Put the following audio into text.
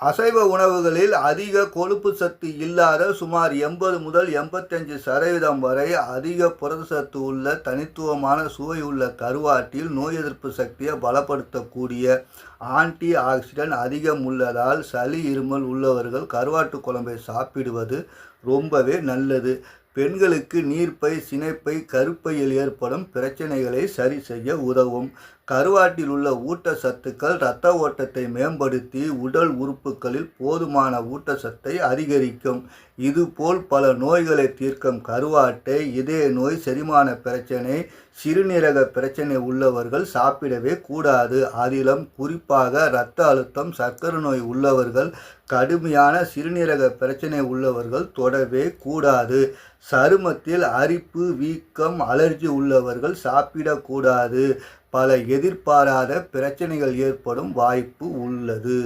அசைவ உணவுகளில் அதிக கொழுப்பு சத்து இல்லாத சுமார் எண்பது முதல் எண்பத்தஞ்சு சதவீதம் வரை அதிக புரதச்சத்து உள்ள தனித்துவமான சுவை உள்ள கருவாட்டில் நோய் எதிர்ப்பு சக்தியை பலப்படுத்தக்கூடிய ஆன்டி ஆக்சிடென்ட் அதிகம் உள்ளதால் சளி இருமல் உள்ளவர்கள் கருவாட்டு குழம்பை சாப்பிடுவது ரொம்பவே நல்லது. பெண்களுக்கு நீர்ப்பை சினைப்பை கருப்பையில் ஏற்படும் பிரச்சனைகளை சரி செய்ய உதவும். கருவாட்டில் உள்ள ஊட்டச்சத்துக்கள் இரத்த ஓட்டத்தை மேம்படுத்தி உடல் உறுப்புகளில் போதுமான ஊட்டச்சத்தை அதிகரிக்கும். இதுபோல் பல நோய்களை தீர்க்கும் கருவாட்டை இதய நோய் செரிமான பிரச்சனை சிறுநீரக பிரச்சனை உள்ளவர்கள் சாப்பிடவே கூடாது. அதிலும் குறிப்பாக இரத்த அழுத்தம் சர்க்கரை நோய் உள்ளவர்கள் கடுமையான சிறுநீரக பிரச்சனை உள்ளவர்கள் தொடவே கூடாது. சருமத்தில் அரிப்பு வீக்கம் அலர்ஜி உள்ளவர்கள் சாப்பிடக்கூடாது பல எதிர்பாராத பிரச்சனைகள் ஏற்படும் வாய்ப்பு உள்ளது.